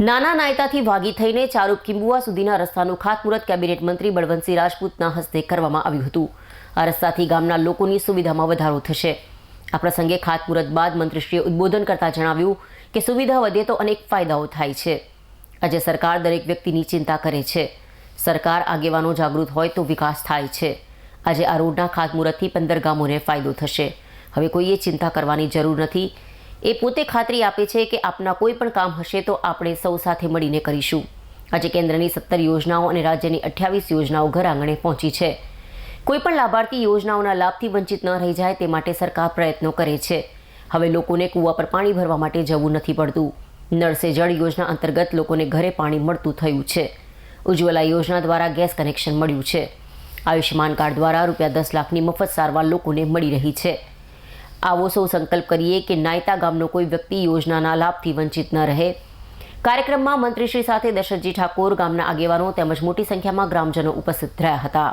નાના નાયતાથી ભાગી થઈને ચારૂપ કિંબુઆ સુધીના રસ્તાનું ખાતમુહૂર્ત કેબિનેટ મંત્રી બળવંતસિંહ રાજપૂતના હસ્તે કરવામાં આવ્યું હતું. આ રસ્તાથી ગામના લોકોની સુવિધામાં વધારો થશે. આ પ્રસંગે ખાતમુહૂર્ત બાદ મંત્રીશ્રીએ ઉદ્બોધન કરતા જણાવ્યું કે સુવિધા વધે તો અનેક ફાયદાઓ થાય છે. આજે સરકાર દરેક વ્યક્તિની ચિંતા કરે છે. સરકાર આગેવાનો જાગૃત હોય તો વિકાસ થાય છે. આજે આ રોડના ખાતમુહૂર્તથી પંદર ગામોને ફાયદો થશે. હવે કોઈએ ચિંતા કરવાની જરૂર નથી. એ પોતે ખાતરી આપે છે કે આપના કોઈ પણ કામ હશે તો આપણે સૌ સાથે મળીને કરીશું. આજે કેન્દ્રની સત્તર યોજનાઓ અને રાજ્યની અઠ્યાવીસ યોજનાઓ ઘર આંગણે પહોંચી છે. કોઈપણ લાભાર્થી યોજનાઓના લાભથી વંચિત ન રહી જાય તે માટે સરકાર પ્રયત્નો કરે છે. હવે લોકોને કૂવા પર પાણી ભરવા માટે જવું નથી પડતું. નળ સે જળ યોજના અંતર્ગત લોકોને ઘરે પાણી મળતું થયું છે. ઉજ્જવલા યોજના દ્વારા ગેસ કનેક્શન મળ્યું છે. આયુષ્યમાન કાર્ડ દ્વારા રૂપિયા દસ લાખની મફત સારવાર લોકોને મળી રહી છે. આવો સૌ સંકલ્પ કરીએ કે નાયતા ગામનો કોઈ વ્યક્તિ યોજનાના લાભથી વંચિત ન રહે. કાર્યક્રમમાં મંત્રીશ્રી સાથે દશરથજી ઠાકોર, ગામના આગેવાનો તેમજ મોટી સંખ્યામાં ગ્રામજનો ઉપસ્થિત રહ્યા હતા.